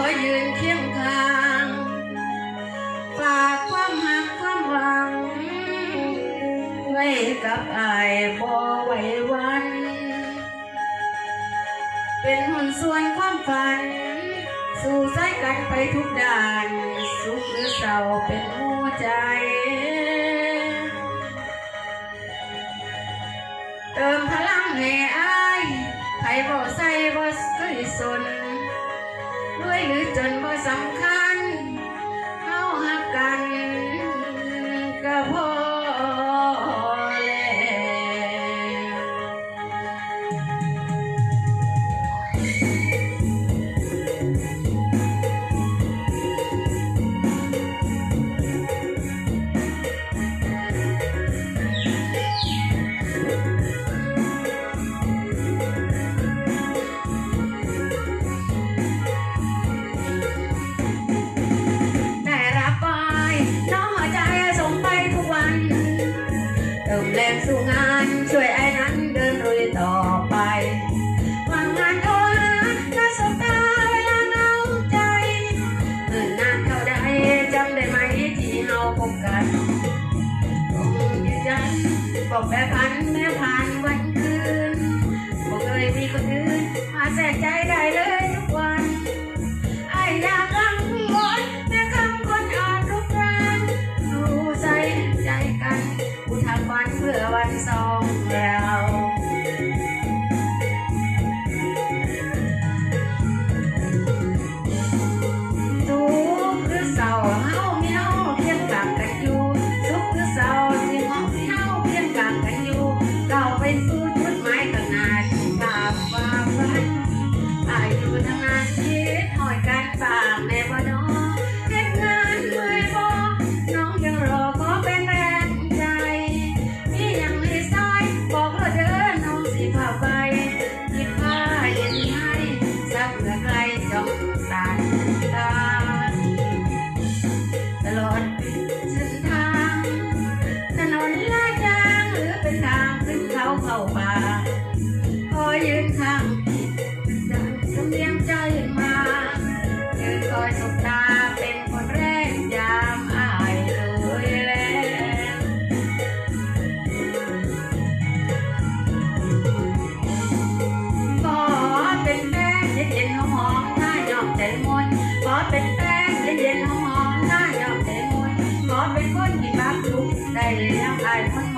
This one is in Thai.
ขอยืนเคียงทาง ฝากความหักความหวัง ไว้กับอายบ่ไหววัน เป็นหุ่นส่วนความฝัน สู่สายกันไปทุกด่าน สุขหรือเศร้าเป็นหัวใจ เติมพลังให้อายไผ่บ่ใส่บ่สวสน สำ งานช่วยไอ้นั้นเดินลุยต่อไปวางงานโทรหาน่าสบตาเวลาเหงาใจเมื่อนานเท่าใดจำได้ไหมที่เราพบกันคงยืนยันบอกแบบพันแม้ผ่านวันคืนบอกเคยมีคนอื่นมาแทรกใจได้เลย ส่งแล้ว เป็นแป้งเย็นๆหอมๆถ้ายอมใจมนขอเป็นคนที่บักลุกได้แล้วอายคน